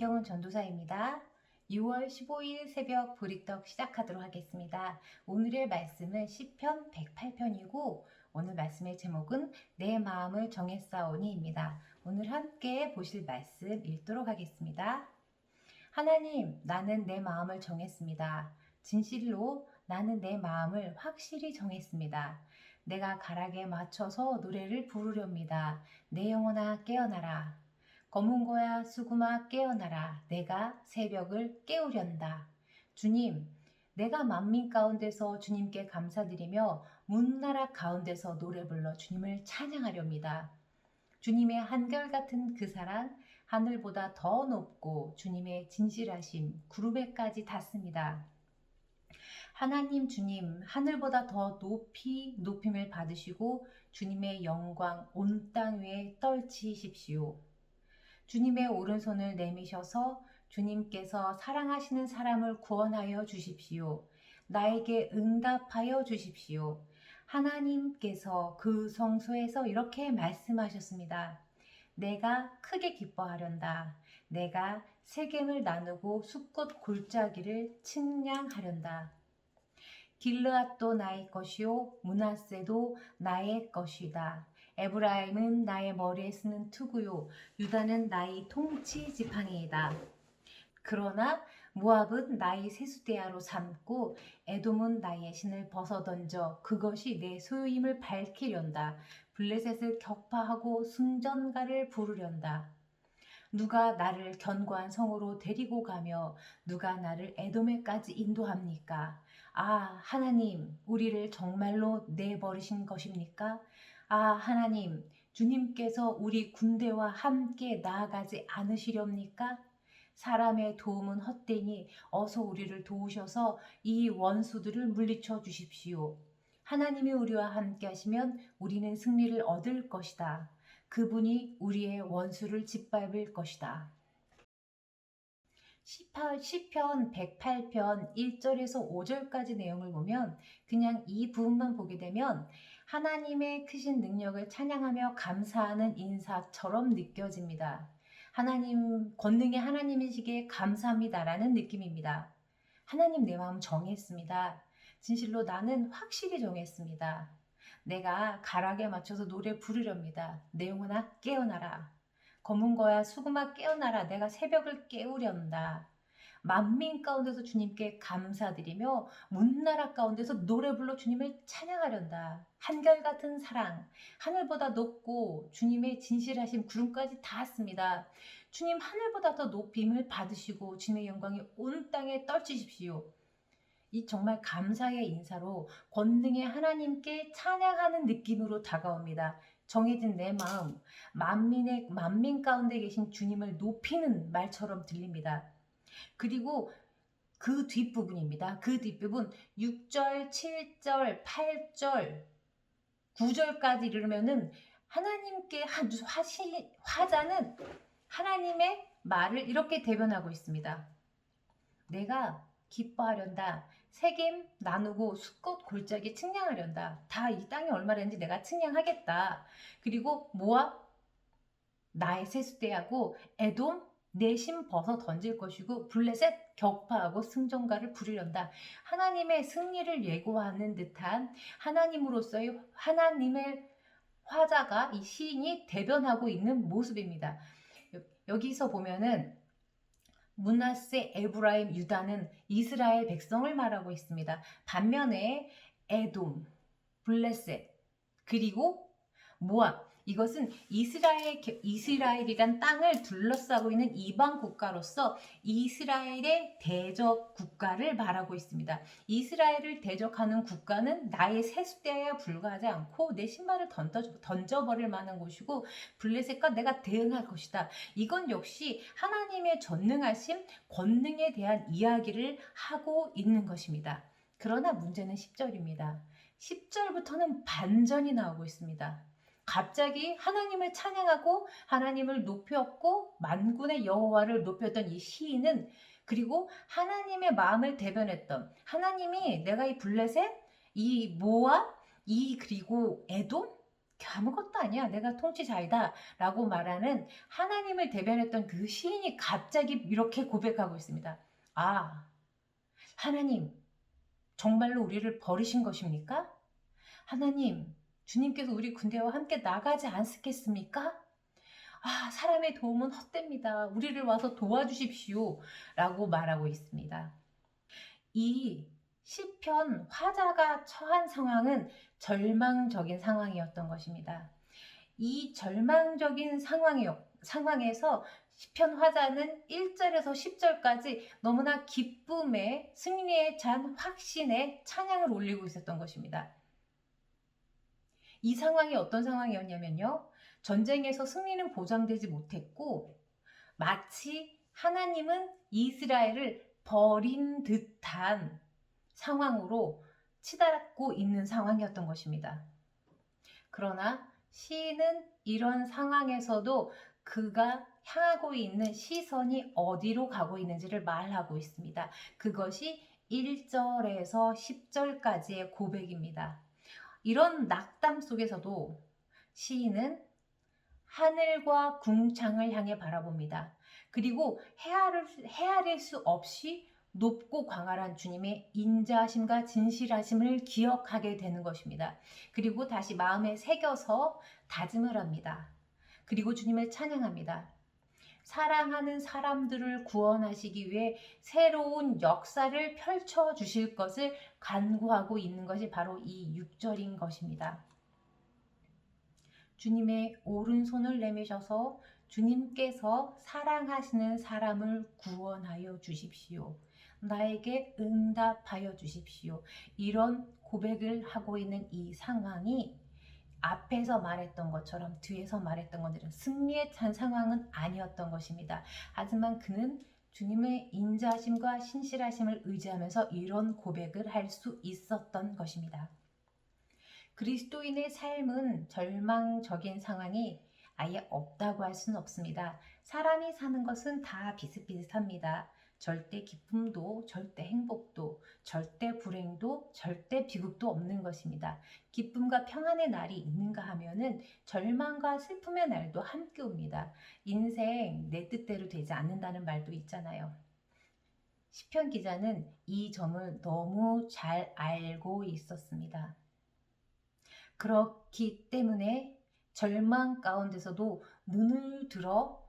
이경은 전도사입니다. 6월 15일 새벽 보리떡 시작하도록 하겠습니다. 오늘의 말씀은 시편 108편이고 오늘 말씀의 제목은 내 마음을 정했사오니입니다. 오늘 함께 보실 말씀 읽도록 하겠습니다. 하나님, 나는 내 마음을 정했습니다. 진실로 나는 내 마음을 확실히 정했습니다. 내가 가락에 맞춰서 노래를 부르렵니다. 내 영혼아 깨어나라. 검은 거야 수구마 깨어나라. 내가 새벽을 깨우련다. 주님, 내가 만민 가운데서 주님께 감사드리며 문나라 가운데서 노래 불러 주님을 찬양하렵니다. 주님의 한결같은 그 사랑 하늘보다 더 높고 주님의 진실하심 구름에까지 닿습니다. 하나님 주님 하늘보다 더 높이 높임을 받으시고 주님의 영광 온 땅 위에 떨치십시오. 주님의 오른손을 내미셔서 주님께서 사랑하시는 사람을 구원하여 주십시오. 나에게 응답하여 주십시오. 하나님께서 그 성소에서 이렇게 말씀하셨습니다. 내가 크게 기뻐하련다. 내가 세겜을 나누고 숲꽃 골짜기를 측량하련다. 길르앗도 나의 것이요 문하세도 나의 것이다. 에브라임은 나의 머리에 쓰는 투구요 유다는 나의 통치 지팡이이다. 그러나 모압은 나의 세수대야로 삼고 에돔은 나의 신을 벗어던져 그것이 내 소유임을 밝히련다. 블레셋을 격파하고 승전가를 부르련다. 누가 나를 견고한 성으로 데리고 가며 누가 나를 에돔에까지 인도합니까? 아, 하나님, 우리를 정말로 내버리신 것입니까? 아, 하나님, 주님께서 우리 군대와 함께 나아가지 않으시렵니까? 사람의 도움은 헛되니 어서 우리를 도우셔서 이 원수들을 물리쳐 주십시오. 하나님이 우리와 함께 하시면 우리는 승리를 얻을 것이다. 그분이 우리의 원수를 짓밟을 것이다. 시편 108편 1절에서 5절까지 내용을 보면 그냥 이 부분만 보게 되면 하나님의 크신 능력을 찬양하며 감사하는 인사처럼 느껴집니다. 하나님, 권능의 하나님이시기에 감사합니다라는 느낌입니다. 하나님 내 마음 정했습니다. 진실로 나는 확실히 정했습니다. 내가 가락에 맞춰서 노래 부르렵니다. 내 영혼아 깨어나라. 검은 거야 수구마 깨어나라. 내가 새벽을 깨우련다. 만민 가운데서 주님께 감사드리며 문나라 가운데서 노래 불러 주님을 찬양하련다. 한결같은 사랑, 하늘보다 높고 주님의 진실하신 구름까지 닿았습니다. 주님 하늘보다 더 높임을 받으시고 주님의 영광이 온 땅에 떨치십시오. 이 정말 감사의 인사로 권능의 하나님께 찬양하는 느낌으로 다가옵니다. 정해진 내 마음, 만민의 만민 가운데 계신 주님을 높이는 말처럼 들립니다. 그리고 그 뒷부분입니다. 그 뒷부분 6절, 7절, 8절, 9절까지 이르면은 하나님께 화시, 화자는 하나님의 말을 이렇게 대변하고 있습니다. 내가 기뻐하련다. 세겜 나누고 수꽃 골짜기 측량하련다. 다 이 땅이 얼마나 지 내가 측량하겠다. 그리고 모압 나의 세수대하고 에돔 내심 벗어 던질 것이고 블레셋 격파하고 승전가를 부르련다. 하나님의 승리를 예고하는 듯한 하나님으로서의 하나님의 화자가 이 시인이 대변하고 있는 모습입니다. 여기서 보면은 문하세, 에브라임, 유다는 이스라엘 백성을 말하고 있습니다. 반면에 에돔, 블레셋, 그리고 모압 이것은 이스라엘 이스라엘이란 땅을 둘러싸고 있는 이방 국가로서 이스라엘의 대적 국가를 말하고 있습니다. 이스라엘을 대적하는 국가는 나의 세수대에 불과하지 않고 내 신발을 던져, 던져 버릴 만한 곳이고 블레셋과 내가 대응할 것이다. 이건 역시 하나님의 전능하심, 권능에 대한 이야기를 하고 있는 것입니다. 그러나 문제는 10절입니다. 10절부터는 반전이 나오고 있습니다. 갑자기 하나님을 찬양하고 하나님을 높였고 만군의 여호와를 높였던 이 시인은 그리고 하나님의 마음을 대변했던 하나님이 내가 이 블레셋, 이 모압, 이 그리고 에돔 아무것도 아니야. 내가 통치 잘다. 라고 말하는 하나님을 대변했던 그 시인이 갑자기 이렇게 고백하고 있습니다. 아, 하나님, 정말로 우리를 버리신 것입니까? 하나님, 주님께서 우리 군대와 함께 나가지 않겠습니까? 아, 사람의 도움은 헛됩니다. 우리를 와서 도와주십시오. 라고 말하고 있습니다. 이 시편 화자가 처한 상황은 절망적인 상황이었던 것입니다. 이 절망적인 상황이, 상황에서 시편 화자는 1절에서 10절까지 너무나 기쁨에 승리에 찬 확신에 찬양을 올리고 있었던 것입니다. 이 상황이 어떤 상황이었냐면요. 전쟁에서 승리는 보장되지 못했고 마치 하나님은 이스라엘을 버린 듯한 상황으로 치닫고 있는 상황이었던 것입니다. 그러나 시인은 이런 상황에서도 그가 향하고 있는 시선이 어디로 가고 있는지를 말하고 있습니다. 그것이 1절에서 10절까지의 고백입니다. 이런 낙담 속에서도 시인은 하늘과 궁창을 향해 바라봅니다. 그리고 헤아릴, 헤아릴 수 없이 높고 광활한 주님의 인자하심과 진실하심을 기억하게 되는 것입니다. 그리고 다시 마음에 새겨서 다짐을 합니다. 그리고 주님을 찬양합니다. 사랑하는 사람들을 구원하시기 위해 새로운 역사를 펼쳐 주실 것을 간구하고 있는 것이 바로 이 6절인 것입니다. 주님의 오른손을 내미셔서 주님께서 사랑하시는 사람을 구원하여 주십시오. 나에게 응답하여 주십시오. 이런 고백을 하고 있는 이 상황이 앞에서 말했던 것처럼 뒤에서 말했던 것들은 승리에 찬 상황은 아니었던 것입니다. 하지만 그는 주님의 인자심과 신실하심을 의지하면서 이런 고백을 할 수 있었던 것입니다. 그리스도인의 삶은 절망적인 상황이 아예 없다고 할 수는 없습니다. 사람이 사는 것은 다 비슷비슷합니다. 절대 기쁨도, 절대 행복도, 절대 불행도, 절대 비극도 없는 것입니다. 기쁨과 평안의 날이 있는가 하면은 절망과 슬픔의 날도 함께 옵니다. 인생 내 뜻대로 되지 않는다는 말도 있잖아요. 시편 기자는 이 점을 너무 잘 알고 있었습니다. 그렇기 때문에 절망 가운데서도 눈을 들어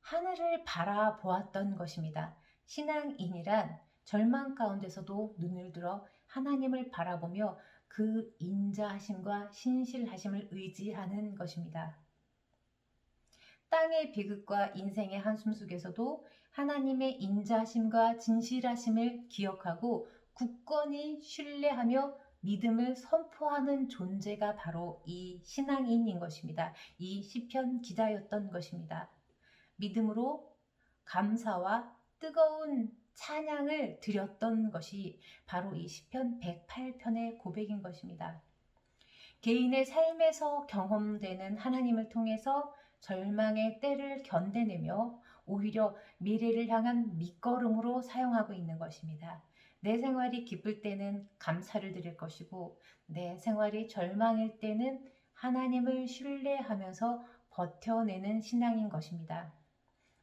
하늘을 바라보았던 것입니다. 신앙인이란 절망 가운데서도 눈을 들어 하나님을 바라보며 그 인자하심과 신실하심을 의지하는 것입니다. 땅의 비극과 인생의 한숨 속에서도 하나님의 인자하심과 진실하심을 기억하고 굳건히 신뢰하며 믿음을 선포하는 존재가 바로 이 신앙인인 것입니다. 이 시편 기자였던 것입니다. 믿음으로 감사와 뜨거운 찬양을 드렸던 것이 바로 이 시편 108편의 고백인 것입니다. 개인의 삶에서 경험되는 하나님을 통해서 절망의 때를 견뎌내며 오히려 미래를 향한 밑거름으로 사용하고 있는 것입니다. 내 생활이 기쁠 때는 감사를 드릴 것이고 내 생활이 절망일 때는 하나님을 신뢰하면서 버텨내는 신앙인 것입니다.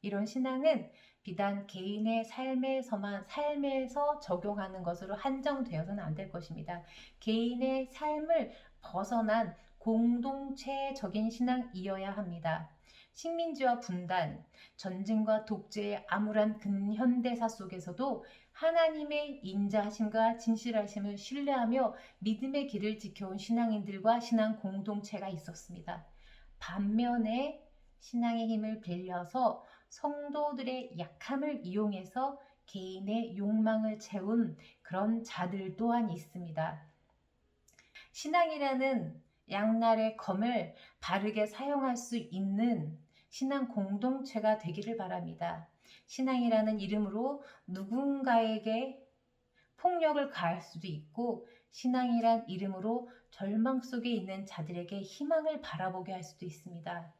이런 신앙은 비단 개인의 삶에서만 삶에서 적용하는 것으로 한정되어서는 안 될 것입니다. 개인의 삶을 벗어난 공동체적인 신앙이어야 합니다. 식민지와 분단, 전쟁과 독재의 암울한 근현대사 속에서도 하나님의 인자하심과 진실하심을 신뢰하며 믿음의 길을 지켜온 신앙인들과 신앙 공동체가 있었습니다. 반면에 신앙의 힘을 빌려서 성도들의 약함을 이용해서 개인의 욕망을 채운 그런 자들 또한 있습니다. 신앙이라는 양날의 검을 바르게 사용할 수 있는 신앙 공동체가 되기를 바랍니다. 신앙이라는 이름으로 누군가에게 폭력을 가할 수도 있고 신앙이란 이름으로 절망 속에 있는 자들에게 희망을 바라보게 할 수도 있습니다.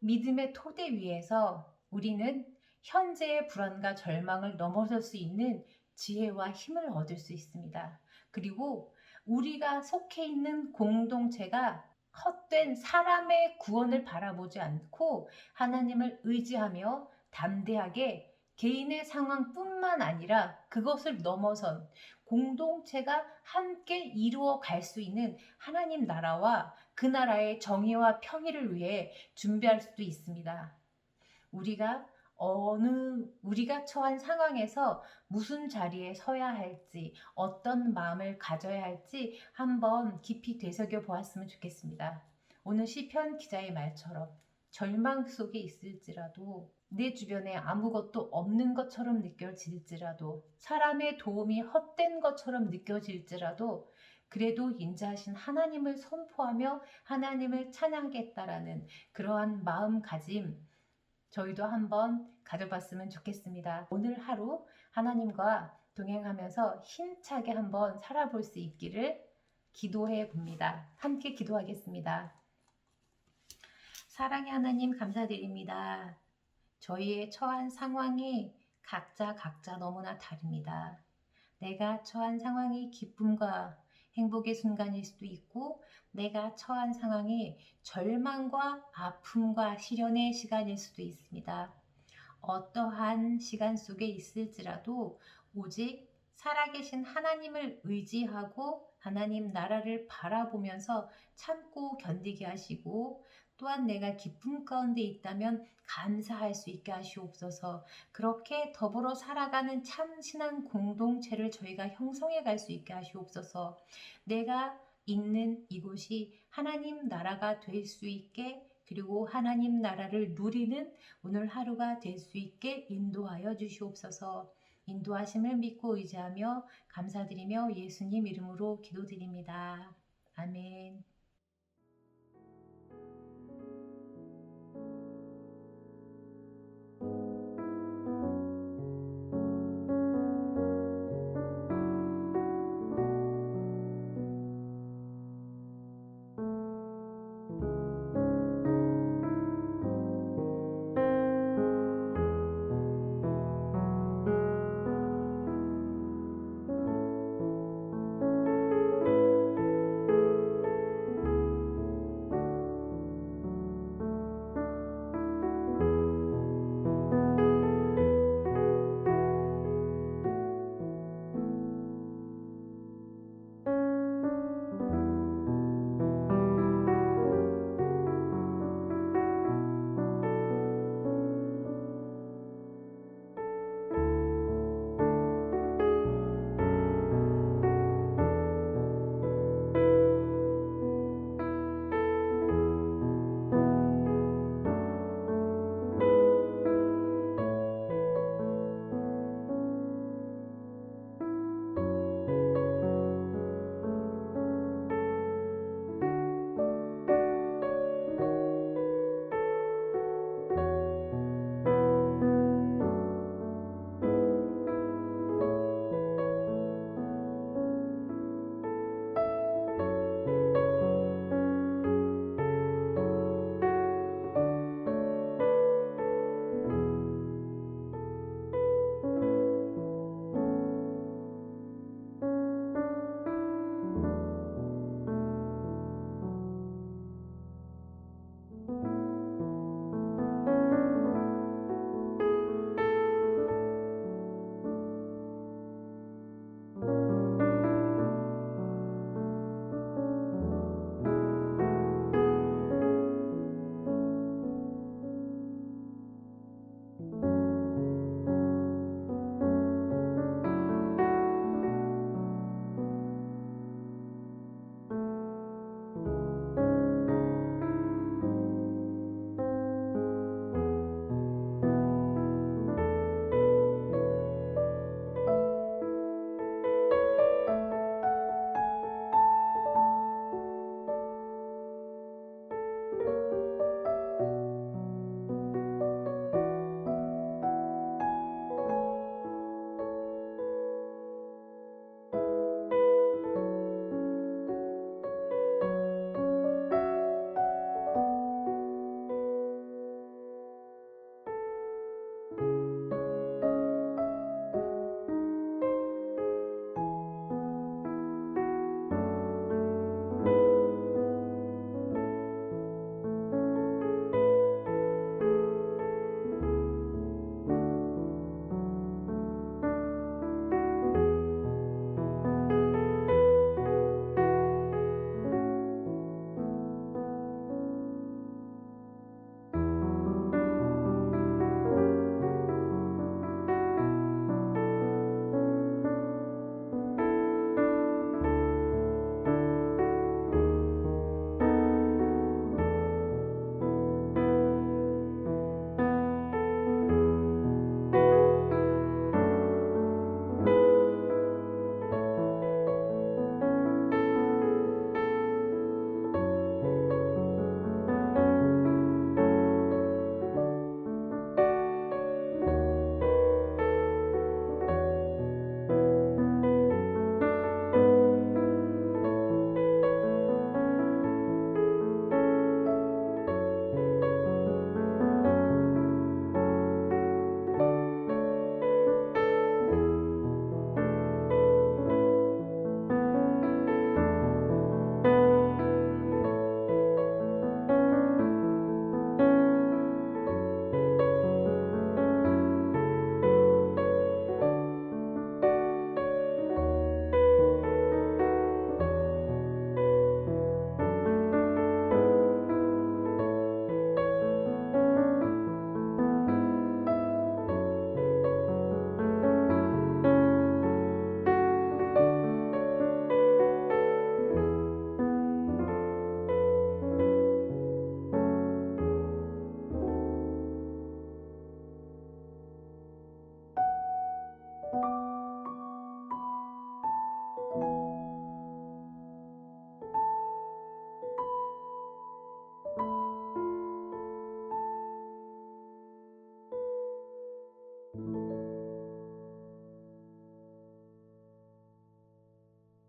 믿음의 토대 위에서 우리는 현재의 불안과 절망을 넘어설 수 있는 지혜와 힘을 얻을 수 있습니다. 그리고 우리가 속해 있는 공동체가 헛된 사람의 구원을 바라보지 않고 하나님을 의지하며 담대하게 개인의 상황뿐만 아니라 그것을 넘어선 공동체가 함께 이루어 갈 수 있는 하나님 나라와 그 나라의 정의와 평의를 위해 준비할 수도 있습니다. 우리가 어느 우리가 처한 상황에서 무슨 자리에 서야 할지 어떤 마음을 가져야 할지 한번 깊이 되새겨 보았으면 좋겠습니다. 오늘 시편 기자의 말처럼 절망 속에 있을지라도 내 주변에 아무것도 없는 것처럼 느껴질지라도 사람의 도움이 헛된 것처럼 느껴질지라도 그래도 인자하신 하나님을 선포하며 하나님을 찬양하겠다라는 그러한 마음가짐 저희도 한번 가져봤으면 좋겠습니다. 오늘 하루 하나님과 동행하면서 힘차게 한번 살아볼 수 있기를 기도해 봅니다. 함께 기도하겠습니다. 사랑의 하나님 감사드립니다. 저희의 처한 상황이 각자 각자 너무나 다릅니다. 내가 처한 상황이 기쁨과 행복의 순간일 수도 있고 내가 처한 상황이 절망과 아픔과 시련의 시간일 수도 있습니다. 어떠한 시간 속에 있을지라도 오직 살아계신 하나님을 의지하고 하나님 나라를 바라보면서 참고 견디게 하시고 또한 내가 기쁨 가운데 있다면 감사할 수 있게 하시옵소서. 그렇게 더불어 살아가는 참 신앙 공동체를 저희가 형성해 갈 수 있게 하시옵소서. 내가 있는 이곳이 하나님 나라가 될 수 있게 그리고 하나님 나라를 누리는 오늘 하루가 될 수 있게 인도하여 주시옵소서. 인도하심을 믿고 의지하며 감사드리며 예수님 이름으로 기도드립니다. 아멘.